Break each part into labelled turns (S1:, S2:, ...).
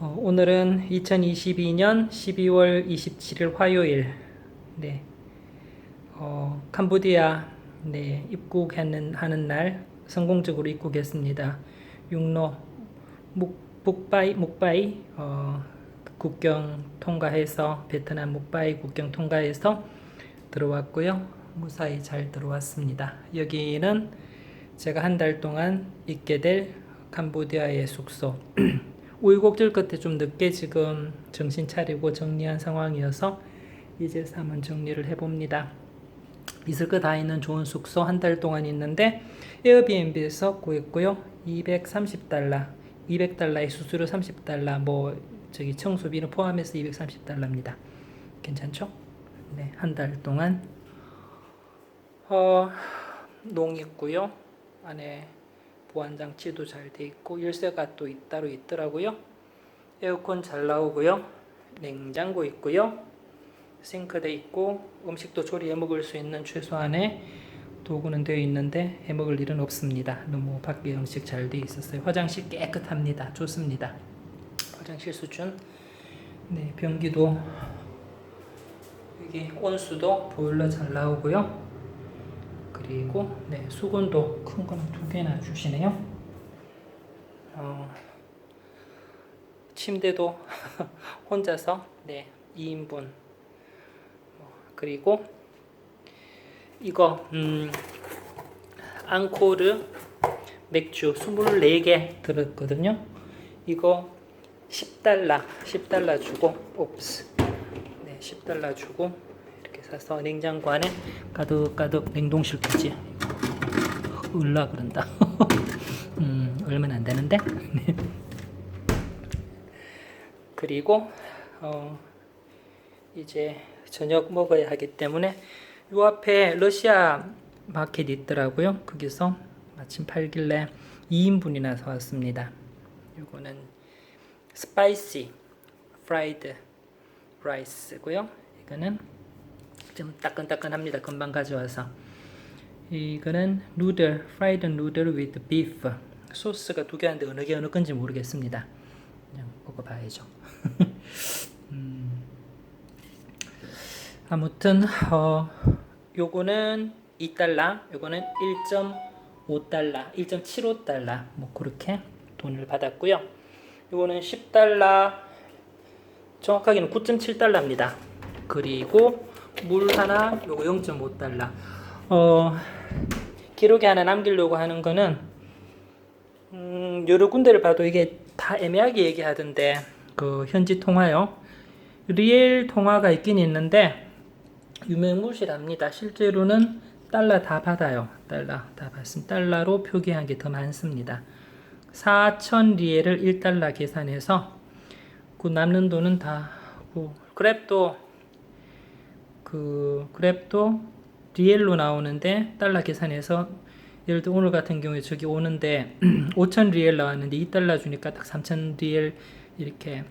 S1: 어, 오늘은 2022년 12월 27일 화요일. 네. 어, 캄보디아 네, 입국하는 하는 날 성공적으로 입국했습니다. 육로 묵, 북바이 묵바이 어, 국경 통과해서 베트남 묵바이 국경 통과해서 들어왔고요. 무사히 잘 들어왔습니다. 여기는 제가 한 달 동안 있게 될 캄보디아의 숙소. 우여곡절 끝에 좀 늦게 지금 정신 차리고 정리한 상황이어서 이제서 한번 정리를 해봅니다. 있을 거 다 있는 좋은 숙소 한 달 동안 있는데 에어비앤비에서 구했고요. 230달러, 200달러의 수수료 30달러, 뭐 저기 청소비는 포함해서 230달러입니다. 괜찮죠? 네, 한 달 동안 어, 농 있고요. 안에 보안 장치도 잘 돼 있고 열쇠가 또 있- 따로 있더라고요. 에어컨 잘 나오고요. 냉장고 있고요. 싱크대 있고 음식도 조리해 먹을 수 있는 최소한의 도구는 되어 있는데 해 먹을 일은 없습니다. 너무 밖에 음식 잘 돼 있었어요. 화장실 깨끗합니다. 좋습니다. 화장실 수준. 네, 변기도 여기 온수도 보일러 잘 나오고요. 그리고 네, 수건도 큰 거는 두 개나 주시네요. 어, 침대도 혼자서 네, 2인분 그리고 이거 음, 앙코르 맥주 24개 들었거든요. 이거 10달러, 10달러 주고 옵스. 네, 10달러 주고 사서 냉장고 안에 가득가득 냉동실까지 을라 그런다. 음, 얼마는 안 되는데. 네. 그리고 어, 이제 저녁 먹어야 하기 때문에 요 앞에 러시아 마켓 있더라고요. 거기서 마침 팔길래 2인분이나 사왔습니다. 요거는 스파이시 프라이드 라이스고요. 이거는 좀 따끈따끈합니다. 금방 가져와서 이거는 누들 프라이드 누들 with beef 소스가 두 개인데 어느 게 어느 건지 모르겠습니다. 그냥 먹어봐야죠. 음, 아무튼 어, 요거는 2달러, 요거는 1.5달러, 1.75달러 뭐 그렇게 돈을 받았고요. 요거는 10달러, 정확하게는 9.7달러입니다. 그리고 물 하나, 요거 0.5달러. 어, 기록에 하나 남기려고 하는 거는 음, 여러 군데를 봐도 이게 다 애매하게 얘기하던데 그 현지 통화요. 리엘 통화가 있긴 있는데 유명무실합니다. 실제로는 달러 다 받아요. 달러 다 받습니다. 달러로 표기한 게 더 많습니다. 4천 리엘을 1달러 계산해서 그 남는 돈은 다 그, 그랩도 그 그랩도 리엘로 나오는데 달러 계산해서 예를 들어 오늘 같은 경우에 저기 오는데 5천 리엘 나왔는데 2달러 주니까 딱 3천 리엘 이렇게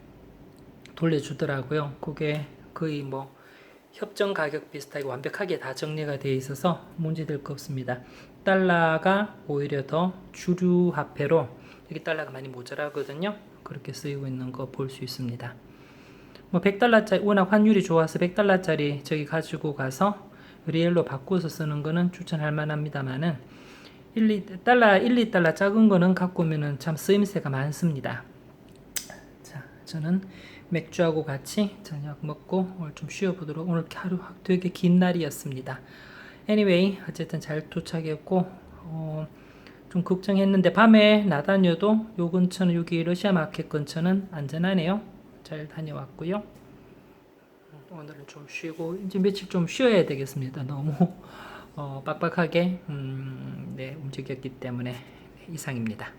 S1: 돌려주더라고요. 그게 거의 뭐 협정 가격 비슷하게 완벽하게 다 정리가 되어 있어서 문제될 거 없습니다. 달러가 오히려 더 주류 화폐로 여기 달러가 많이 모자라거든요. 그렇게 쓰이고 있는 거 볼 수 있습니다. 뭐 100달러짜리 워낙 환율이 좋아서 100달러짜리 저기 가지고 가서 리엘로 바꿔서 쓰는 거는 추천할 만합니다만은 1, 2달러 1, 2달러 작은 거는 갖고 오면은 참 쓰임새가 많습니다. 자, 저는 맥주하고 같이 저녁 먹고 오늘 좀 쉬어보도록 오늘 하루 되게 긴 날이었습니다. Anyway, 어쨌든 잘 도착했고 어, 좀 걱정했는데 밤에 나다녀도 요 근처는 여기 러시아 마켓 근처는 안전하네요. 잘 다녀왔고요. 오늘은 좀 쉬고 이제 며칠 좀 쉬어야 되겠습니다. 너무 어, 빡빡하게 음, 네, 움직였기 때문에 이상입니다.